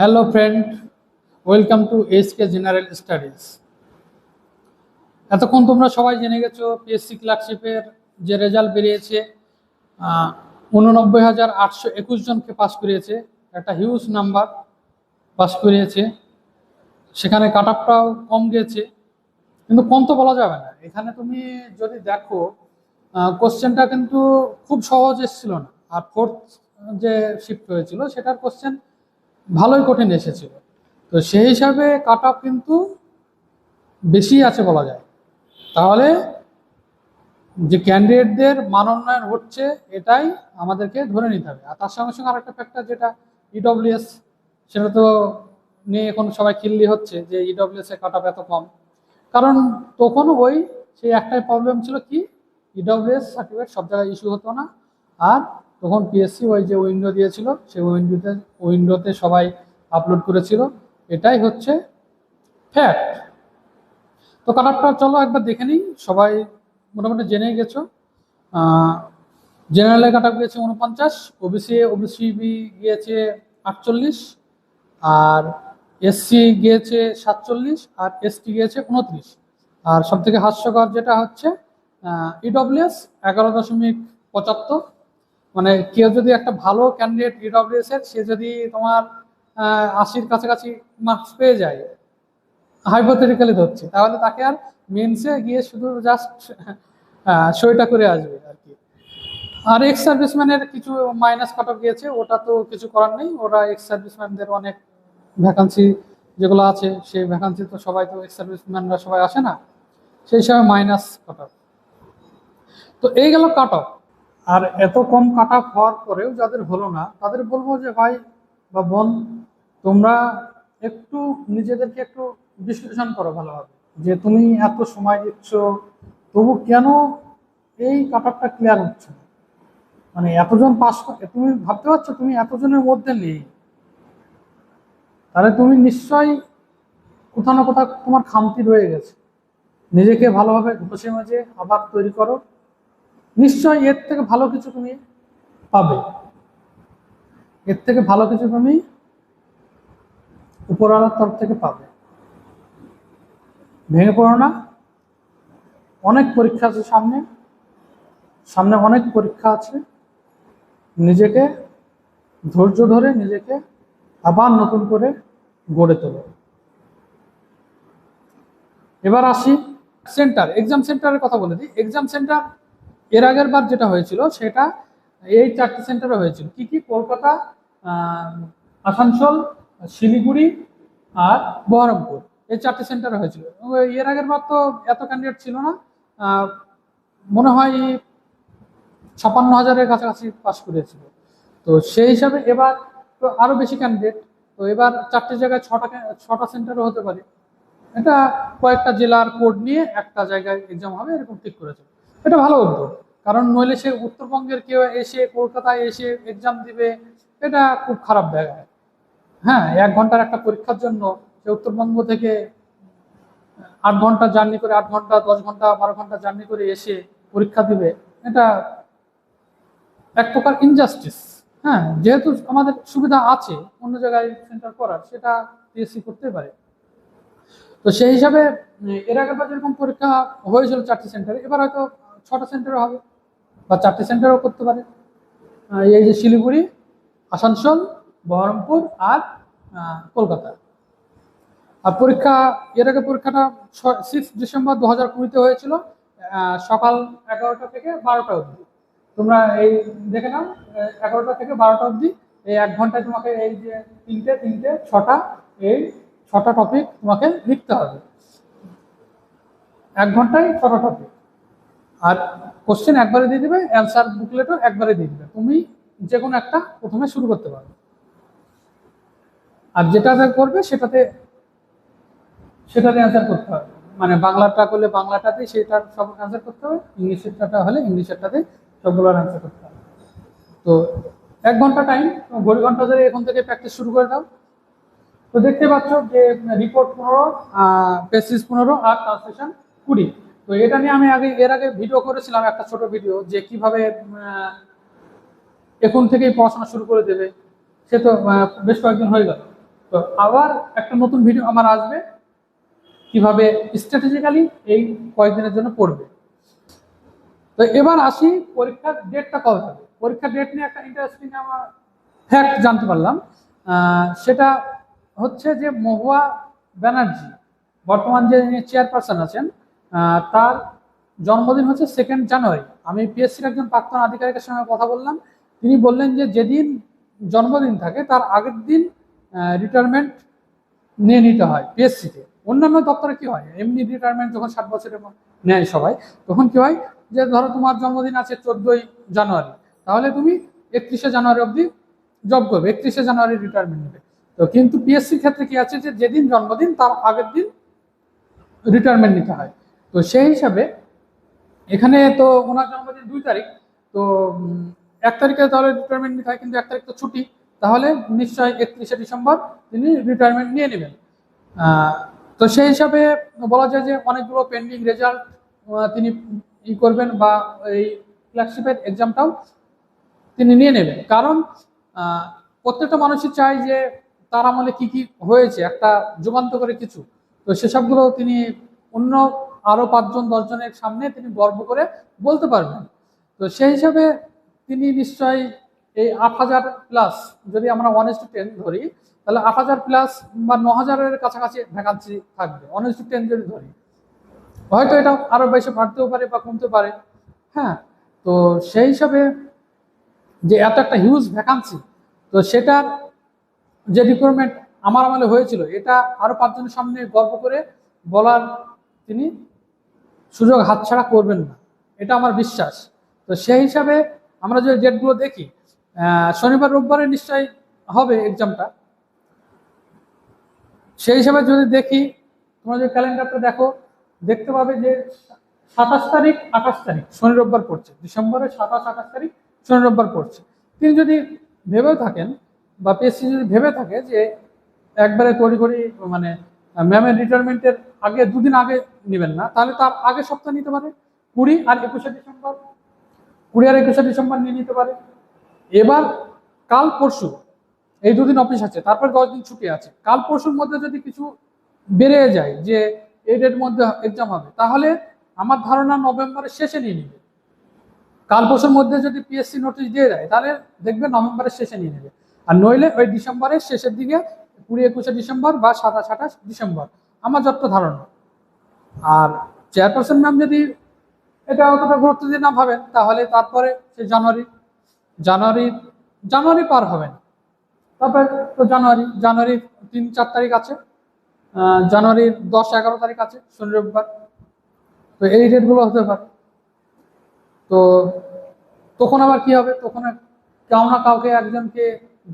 Hello friend welcome to SK general studies এতক্ষণ তোমরা সবাই জেনে গেছো পিএসসি ক্লার্কশিপের যে রেজাল্ট বেরিয়েছে উননব্বই হাজার আটশো একুশ জনকে পাস করিয়েছে। একটা হিউজ নাম্বার পাস করিয়েছে। সেখানে কাট আপটাও কম গিয়েছে। কিন্তু কম তো বলা যাবে না। এখানে তুমি যদি দেখো কোশ্চেনটা কিন্তু খুব সহজ এসেছিল না। আর ফোর্থ যে শিফট হয়েছিল, সেটার কোশ্চেন ভালোই কঠিন এসেছিল। তো সেই হিসাবে কাট আপ কিন্তু বেশি আছে বলা যায়। তাহলে যে ক্যান্ডিডেটদের মানোন্নয়ন হচ্ছে, এটাই আমাদেরকে ধরে নিতে হবে। আর তার সঙ্গে সঙ্গে আরেকটা ফ্যাক্টর যেটা ইডব্লিউএস সেটা তো নিয়ে এখন সবাই খিল্লি হচ্ছে যে ইডব্লিউএস এর কাট আপ এত কম। কারণ তখন ওই সেই একটাই প্রবলেম ছিল কি? ইডব্লিউএস সার্টিফিকেট সব জায়গায় ইস্যু হতো না। আর তখন পিএসসি ওই যে উইন্ডো দিয়েছিল, সেই উইন্ডোতে উইন্ডোতে সবাই আপলোড করেছিল। এটাই হচ্ছে ফ্যাক্ট তো কাটারটা চলো একবার দেখে নিই, সবাই মোটামুটি জেনেই গেছো। জেনারেলে কাটা গিয়েছে উনপঞ্চাশ ওবিসি ওবিসি বি গিয়েছে আটচল্লিশ, আর এসসি গিয়েছে সাতচল্লিশ, আর এসটি গিয়েছে উনত্রিশ আর সব থেকে হাস্যকর যেটা হচ্ছে ইডব্লিউএস এগারো দশমিক পঁচাত্তর মানে কেউ যদি একটা ভালো ক্যান্ডিডেট ইডব্লিউএস এর, সে যদি তোমার আশির কাছাকাছি মার্কস পেয়ে যায় হাইপোথেটিক্যালি ধরছি, তাহলে তাকে আর মেন্সে গিয়ে শুধু জাস্ট সইটা করে আসবে আর কি। আর এক্স সার্ভিসম্যানের কিছু মাইনাস কাট অফ গিয়েছে, ওটা তো কিছু করার নেই, ওরা এক্স সার্ভিসম্যানদের অনেক ভ্যাকান্সি যেগুলো আছে, সেই ভ্যাকান্সি তো সবাই তো এক্স সার্ভিসম্যানরা সবাই আসে না, সেই হিসাবে মাইনাস কাট অফ তো এই গেল কাট অফ আর এত কম কাট অফ হওয়ার পরেও যাদের হলো না, তাদের বলব যে, ভাই বা বোন, তোমরা একটু নিজেদেরকে একটু বিশ্লেষণ করো ভালোভাবে। যে তুমি এত সময় দিচ্ছ, তবু কেন এই কাট অফটা ক্লিয়ার হচ্ছে মানে এতজন পাস তুমি ভাবতে পারছ তুমি এতজনের মধ্যে নেই? তাহলে তুমি নিশ্চয়ই কোথাও না কোথাও তোমার খামতি রয়ে গেছে। নিজেকে ভালোভাবে ঘষে মেজে আবার তৈরি করো। নিশ্চয়ই এর থেকে ভালো কিছু তুমি পাবে। এর থেকে ভালো কিছু তুমি উপরওয়ালার তরফ থেকে পাবে। ভেঙে পড়ো না। অনেক পরীক্ষা আছে সামনে। সামনে অনেক পরীক্ষা আছে। নিজেকে ধৈর্য ধরে নিজেকে আবার নতুন করে গড়ে তোলো। এবার আসি সেন্টার এক্সাম সেন্টারের কথা বলে দিই। এক্সাম সেন্টার এর আগের বার যেটা হয়েছিল, সেটা এই চারটি সেন্টারে হয়েছিল। কি কি? কলকাতা আসানসোল, শিলিগুড়ি আর বহরমপুর। এই চারটি সেন্টারে হয়েছিল। এর আগের বার তো এত ক্যান্ডিডেট ছিল না। মনে হয় ছাপান্ন হাজারের কাছাকাছি পাস করেছিল। তো সেই হিসাবে এবার তো আরও বেশি ক্যান্ডিডেট তো এবার চারটে জায়গায় ছটা ছটা সেন্টারও হতে পারে। এটা কয়েকটা জেলার কোড নিয়ে একটা জায়গায় এক্সাম হবে, এরকম ঠিক করেছে। এটা ভালো উদ্যোগ কারণ নইলে সে উত্তরবঙ্গের কেউ এসে কলকাতায় এসে এক্সাম দিবে, এটা খুব খারাপ জায়গায়। হ্যাঁ এক ঘণ্টার একটা পরীক্ষার জন্য সে উত্তরবঙ্গ থেকে আট ঘণ্টা জার্নি করে আট ঘণ্টা, দশ ঘণ্টা, বারো ঘণ্টা জার্নি করে এসে পরীক্ষা দিবে, এটা এক প্রকার ইনজাস্টিস হ্যাঁ যেহেতু আমাদের সুবিধা আছে, অন্য জায়গায় সেন্টার করার, সেটা পিএসসি করতে পারে। তো সেই হিসাবে, এর আগের বার যেরকম পরীক্ষা হয়েছিল চারটি সেন্টারে এবার হয়তো ছটা সেন্টারে হবে বা চারটে সেন্টারও করতে পারে। এই যে শিলিগুড়ি, আসানসোল, বহরমপুর আর কলকাতা। আর পরীক্ষা, এর আগে পরীক্ষাটা সিক্স ডিসেম্বর দু হাজার কুড়িতে হয়েছিল সকাল এগারোটা থেকে বারোটা অবধি। তোমরা এই দেখে নাও এগারোটা থেকে বারোটা অবধি, এই এক ঘন্টায় তোমাকে এই যে তিনটে তিনটে, ছটা, এই ছটা টপিক তোমাকে লিখতে হবে। এক ঘন্টায় ছটা টপিক আর কোশ্চেন একবারে দিয়ে দেবে অ্যান্সার বুকলেটও একবারে দিয়ে দেবে। তুমি যে কোনো একটা প্রথমে শুরু করতে পারবে আর যেটাতে করবে সেটাতে সেটাতে অ্যান্সার করতে হবে। মানে বাংলাটা করলে বাংলাটাতে সেটার সব অ্যান্সার করতে হবে ইংলিশেরটা হলে ইংলিশেরটাতে সবগুলোর অ্যান্সার করতে হবে। তো এক ঘণ্টা টাইম ঘড়ি ঘণ্টা ধরে এখন থেকে প্র্যাকটিস শুরু করে দাও। তো দেখতে পাচ্ছ যে রিপোর্ট পনেরো পেসিস পনেরো আর ট্রান্সলেশন কুড়ি। তো এটা নিয়ে আমি আগে, এর আগে ভিডিও করেছিলাম একটা ছোট ভিডিও যে কীভাবে এখন থেকেই পড়াশোনা শুরু করে দেবে। সে তো বেশ কয়েকদিন হয়ে গেল। তো আবার একটা নতুন ভিডিও আমার আসবে, কীভাবে স্ট্র্যাটেজিক্যালি এই কয়েকদিনের জন্য পড়বে। তো এবার আসি পরীক্ষার ডেটটা কবে হবে? পরীক্ষার ডেট নিয়ে একটা ইন্টারেস্টিং আমার ফ্যাক্ট জানতে পারলাম। সেটা হচ্ছে যে মহুয়া ব্যানার্জি, বর্তমান যে চেয়ারপারসন আছেন তার জন্মদিন হচ্ছে সেকেন্ড জানুয়ারি আমি পিএসসির একজন প্রাক্তন আধিকারিকের সঙ্গে কথা বললাম। তিনি বললেন যে, যেদিন জন্মদিন থাকে, তার আগের দিন রিটায়ারমেন্ট নিয়ে নিতে হয় পিএসসিতে অন্যান্য দপ্তরে কি হয়? এমনি রিটায়ারমেন্ট যখন ষাট বছরের নেয় সবাই, তখন কি হয় যে, ধরো তোমার জন্মদিন আছে চোদ্দই জানুয়ারি তাহলে তুমি একত্রিশে জানুয়ারি অবধি জব করবে, একত্রিশে জানুয়ারি রিটায়ারমেন্ট নেবে। তো কিন্তু পিএসসির ক্ষেত্রে কি আছে যে, যেদিন জন্মদিন, তার আগের দিন রিটায়ারমেন্ট নিতে হয়। তো সেই হিসাবে এখানে তো ওনার জন্মদিন দুই তারিখ, তো এক তারিখে তাহলে রিটায়ারমেন্ট নিতে হয়, কিন্তু এক তারিখ তো ছুটি। তাহলে নিশ্চয়ই একত্রিশে ডিসেম্বর তিনি রিটায়ারমেন্ট নিয়ে নেবেন। তো সেই হিসাবে বলা যায় যে অনেকগুলো পেন্ডিং রেজাল্ট তিনি ই করবেন বা এই ক্লার্কশিপের এক্সামটাও তিনি নিয়ে নেবেন। কারণ প্রত্যেকটা মানুষই চায় যে তার আমলে কি কি হয়েছে, একটা যুগান্তকারী কিছু। তো সেসবগুলো তিনি অন্য আরও পাঁচজন, দশজনের সামনে তিনি গর্ব করে বলতে পারবেন। তো সেই হিসাবে তিনি নিশ্চয়ই এই আট হাজার প্লাস যদি আমরা ওয়ান টু টেন ধরি, তাহলে আট হাজার প্লাস বা ন হাজারের কাছাকাছি ভ্যাকান্সি থাকবে ওয়ান টু টেন যদি ধরি। হয়তো এটা আরও বেশি বাড়তেও পারে বা কমতে পারে। হ্যাঁ তো সেই হিসাবে যে এত একটা হিউজ ভ্যাকান্সি তো সেটার যে রিক্রুটমেন্ট আমার আমলে হয়েছিল, এটা আরও পাঁচজনের সামনে গর্ব করে বলার তিনি সুযোগ হাতছাড়া করবেন না। এটা আমার বিশ্বাস। তো সেই হিসাবে আমরা যদি ডেটগুলো দেখি শনিবার, রোববারে নিশ্চয়ই হবে এক্সামটা সেই হিসাবে যদি দেখি, তোমরা যদি ক্যালেন্ডারটা দেখো, দেখতে পাবে যে সাতাশ তারিখ, আঠাশ তারিখ, শনি, রোববার পড়ছে। ডিসেম্বরে সাতাশ, আঠাশ তারিখ, শনি, রোববার পড়ছে। তিনি যদি ভেবেও থাকেন বা পিএসসি যদি ভেবে থাকে যে একবারে তড়ি করি মানে ম্যামের রিটায়ারমেন্টের আগে, দুদিন আগে নেবেন না। তাহলে তার আগে সপ্তাহ নিতে পারে। কুড়ি আর একুশে ডিসেম্বর। কুড়ি আর একুশে ডিসেম্বর নিয়ে নিতে পারে। এবার কাল পরশু, এই দুদিন অফিস আছে, তারপর দশ দিন ছুটি আছে। কাল পরশুর মধ্যে যদি কিছু বেড়ে যায়, যে এই ডেট মধ্যে এক্সাম হবে, তাহলে আমার ধারণা নভেম্বরের শেষে নিয়ে নিবে। কাল পরশুর মধ্যে যদি পিএসসি নোটিশ দিয়ে দেয়, তাহলে দেখবে নভেম্বরের শেষে নিয়ে নেবে। আর নইলে ওই ডিসেম্বরের শেষের দিকে কুড়ি, একুশে ডিসেম্বর বা সাতাশ, আঠাশ ডিসেম্বর। আমার যত ধারণা। আর চেয়ারপারসন ম্যাম যদি এটা অতটা গুরুত্ব দিয়ে না ভাবেন, তাহলে তারপরে সে জানুয়ারি জানুয়ারি জানুয়ারি পার হবে না তারপরে তো জানুয়ারি জানুয়ারি তিন, চার তারিখ আছে। জানুয়ারির দশ, এগারো তারিখ আছে, শনি, রবিবার। তো এই ডেটগুলো হতে পারে। তো তখন আবার কি হবে? তখন কেউ না কাউকে একজনকে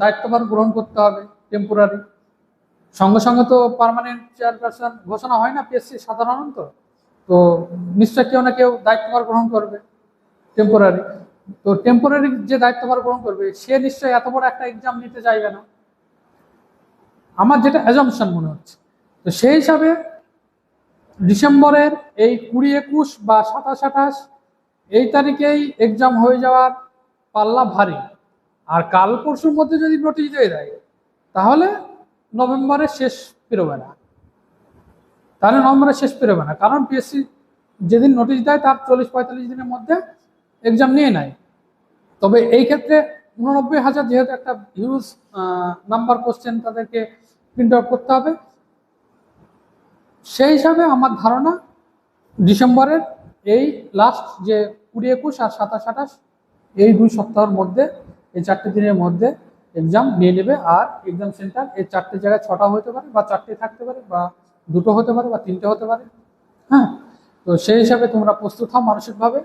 দায়িত্বভার গ্রহণ করতে হবে টেম্পোরারি সঙ্গে সঙ্গে তো পার্মানেন্ট চেয়ারপারসন ঘোষণা হয় না পিএসসি সাধারণত। তো নিশ্চয় কেউ না কেউ দায়িত্বভার গ্রহণ করবে টেম্পোরারি তো টেম্পোরারি যে দায়িত্বভার গ্রহণ করবে, সে নিশ্চয়ই এত বড় একটা এক্সাম নিতে চাইবে না। আমার যেটা অ্যাজামশন মনে হচ্ছে, তো সেই হিসাবে ডিসেম্বরের এই কুড়ি একুশ বা সাতাশ আঠাশ, এই তারিখেই এক্সাম হয়ে যাওয়ার পাল্লা ভারী। আর কাল পরশুর মধ্যে যদি নোটিশ দিয়ে দেয়, তাহলে নভেম্বরের শেষ পেরোবে না তাহলে নভেম্বরের শেষ পেরোবে না কারণ পিএসসি যেদিন নোটিশ দেয় তার চল্লিশ পঁয়তাল্লিশ দিনের মধ্যে এক্সাম নিয়ে নেয়। তবে এই ক্ষেত্রে উননব্বই হাজার যেহেতু একটা হিউজ নাম্বার কোশ্চেন তাদেরকে প্রিন্ট আউট করতে হবে। সেই হিসাবে আমার ধারণা ডিসেম্বরের এই লাস্ট যে কুড়ি একুশ আর সাতাশ আঠাশ, এই দুই সপ্তাহের মধ্যে, এই চারটে দিনের মধ্যে এক্সাম নিয়ে নেবে আর এক্সাম সেন্টার এই চারটে জায়গায় ছটা হতে পারে বা চারটে থাকতে পারে বা দুটো হতে পারে বা তিনটে হতে পারে। হ্যাঁ? তো সেই হিসাবে তোমরা প্রস্তুত হও মানসিকভাবে।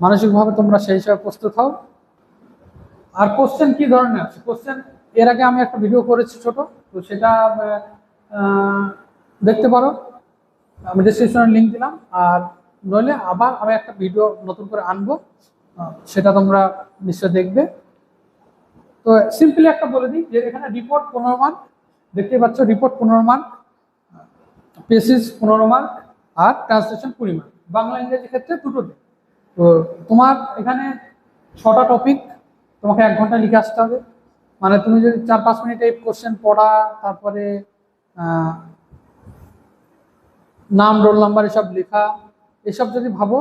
মানসিকভাবে তোমরা সেই হিসাবে প্রস্তুত হও। আর কোশ্চেন কি ধরনের আছে? কোশ্চেন এর আগে আমি একটা ভিডিও করেছি ছোট, তো সেটা দেখতে পারো। আমি ডিসক্রিপশনে লিঙ্ক দিলাম। আর নইলে আবার আমি একটা ভিডিও নতুন করে আনব। সেটা তোমরা নিশ্চয় দেখবে। তো সিম্পলি একটা বলে দিই যে এখানে রিপোর্ট পনেরো মার্ক দেখতেই পাচ্ছ রিপোর্ট পনেরো মার্ক পেসিস পনেরো মার্ক আর ট্রান্সলেশন কুড়ি মার্ক বাংলা ইংরেজি ক্ষেত্রে দুটোতে তো তোমার এখানে ছটা টপিক তোমাকে এক ঘণ্টা লিখে আসতে হবে। মানে তুমি যদি চার পাঁচ মিনিট এই কোশ্চেন পড়া, তারপরে নাম রোল নাম্বার এসব লেখা, এসব যদি ভাবো,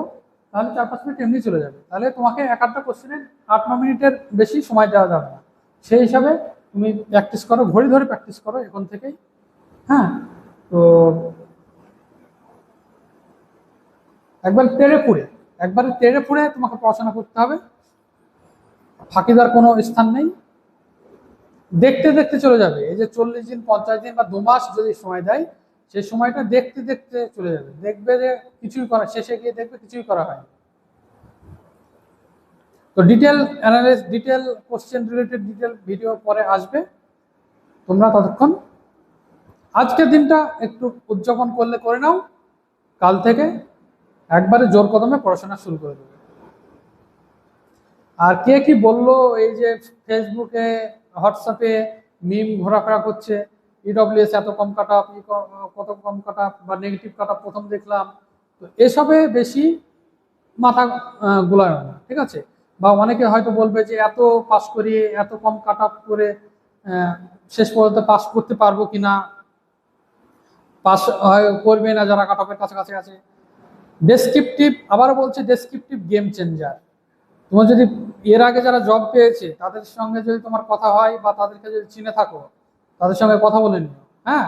তাহলে চার পাঁচ মিনিট এমনি চলে যাবে। তাহলে তোমাকে এক আধটা কোশ্চেনের আট, ন মিনিটের বেশি সময় দেওয়া যাবে না। সেই হিসাবে তুমি প্র্যাকটিস করো, ঘড়ি ধরে প্র্যাকটিস করো এখন থেকেই। হ্যাঁ? তো একবার তেড়ে ফুড়ে একবারে তেড়ে ফুড়ে তোমাকে পড়াশোনা করতে হবে। ফাঁকি দেওয়ার কোনো স্থান নেই। দেখতে দেখতে চলে যাবে। এই যে চল্লিশ দিন, পঞ্চাশ দিন বা দু মাস যদি সময় দেয়, সেই সময়টা দেখতে দেখতে চলে যাবে। দেখবে যে কিছুই করা, শেষে গিয়ে দেখবে কিছুই করা হয় তো detail analyse detail question related detail video পরে আসবে। তোমরা ততক্ষণ আজকের দিনটা একটু উদযাপন করলে করে নাও। কাল থেকে একবারে জোর কদমে পড়াশোনা শুরু করে দেবে। আর কে কি বলল এই যে ফেসবুকে হোয়াটসঅ্যাপে মিম ঘোরাফেরা করছে? ইডব্লিউএস এত কম কাট অফ কত কম কাট অফ বা নেগেটিভ কাট অফ প্রথম দেখলাম। তো এসবে বেশি মাথা গোলায় না, ঠিক আছে? বা অনেকে হয়তো বলবে যে এত পাস করিয়ে এত কম কাট করে শেষ পর্যন্ত পাস করতে পারব কিনা? পাস হয়, করবে না যারা কাট অফের কাছাকাছি আছে? ডেসক্রিপটিভ আবারও বলছে ডেসক্রিপটিভ গেম চেঞ্জার তোমার যদি এর আগে যারা জব পেয়েছে, তাদের সঙ্গে যদি তোমার কথা হয় বা তাদেরকে যদি চিনে থাকো, তাদের সঙ্গে কথা বলে নিও। হ্যাঁ?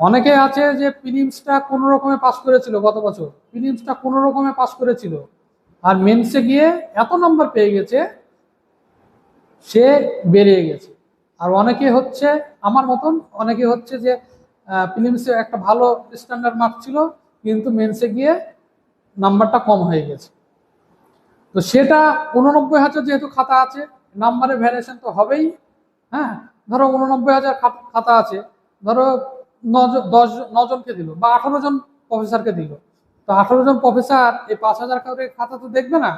অনেকে আছে যে প্রিলিমসটা কোনো রকমে পাস করেছিল গত বছর। প্রিলিমসটা কোনো রকমে পাস করেছিল। আর মেন্সে গিয়ে এত নম্বর পেয়ে গেছে, সে বেরিয়ে গেছে। আর অনেকে হচ্ছে, আমার মতন অনেকে হচ্ছে যে ফিলিমসে একটা ভালো স্ট্যান্ডার্ড মার্ক ছিল, কিন্তু মেন্সে গিয়ে নাম্বারটা কম হয়ে গেছে। তো সেটা উননব্বই হাজার যেহেতু খাতা আছে নাম্বারের ভ্যারিয়েশন তো হবেই। হ্যাঁ ধরো উননব্বই হাজার খাত- খাতা আছে, ধরো নজন, দশ নজনকে দিল বা আঠারো জন প্রফেসরকে দিল। তো আঠারো জন প্রফেসর এই পাঁচ হাজার খাতা তো দেখবে না।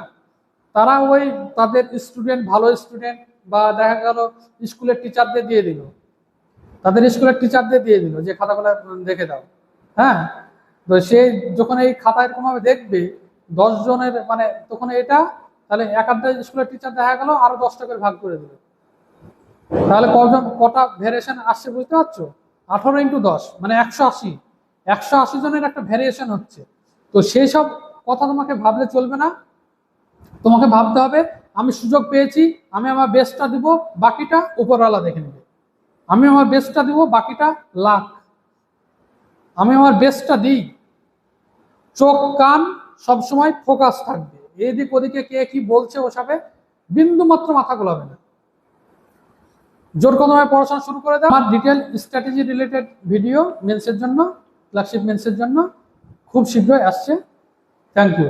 তারা ওই তাদের স্টুডেন্ট ভালো স্টুডেন্ট বা দেখা গেল স্কুলের টিচারদের দিয়ে দিল। তাদের স্কুলের টিচারদের দিয়ে দিল যে খাতাগুলো দেখে দাও। হ্যাঁ? তো সে যখন এই খাতা এরকমভাবে দেখবে, দশ জনের মানে তখন এটা, তাহলে এক আধটা স্কুলের টিচার দেখা গেল, আরও দশটা করে ভাগ করে দিল। তাহলে কজন, কটা ভেরিয়েশন আসছে বুঝতে পারছ? আঠারো ইন্টু দশ মানে একশো আশি। একশো আশি জনের একটা ভেরিয়েশন হচ্ছে। তো সেই সব কথা তোমাকে ভাবলে চলবে না। তোমাকে ভাবতে হবে, আমি সুযোগ পেয়েছি, আমি আমার বেস্টটা দিব, বাকিটা উপরওয়ালা দেখে নেবে। আমি আমার বেস্টটা দিব, বাকিটা লাখ। আমি আমার বেস্টটা দিই। চোখ, কান সবসময় ফোকাস থাকবে। এদিক ওদিকে কে কি বলছে ওসবে বিন্দু মাত্র মাথা গোলাবে না। জোর কদমে পড়াশোনা শুরু করে দাও। আমার ডিটেল স্ট্র্যাটেজি রিলেটেড ভিডিও মেন্সের জন্য ফ্ল্যাগশিপ মেন্সের জন্য। খুব শীঘ্রই আসছে। Thank you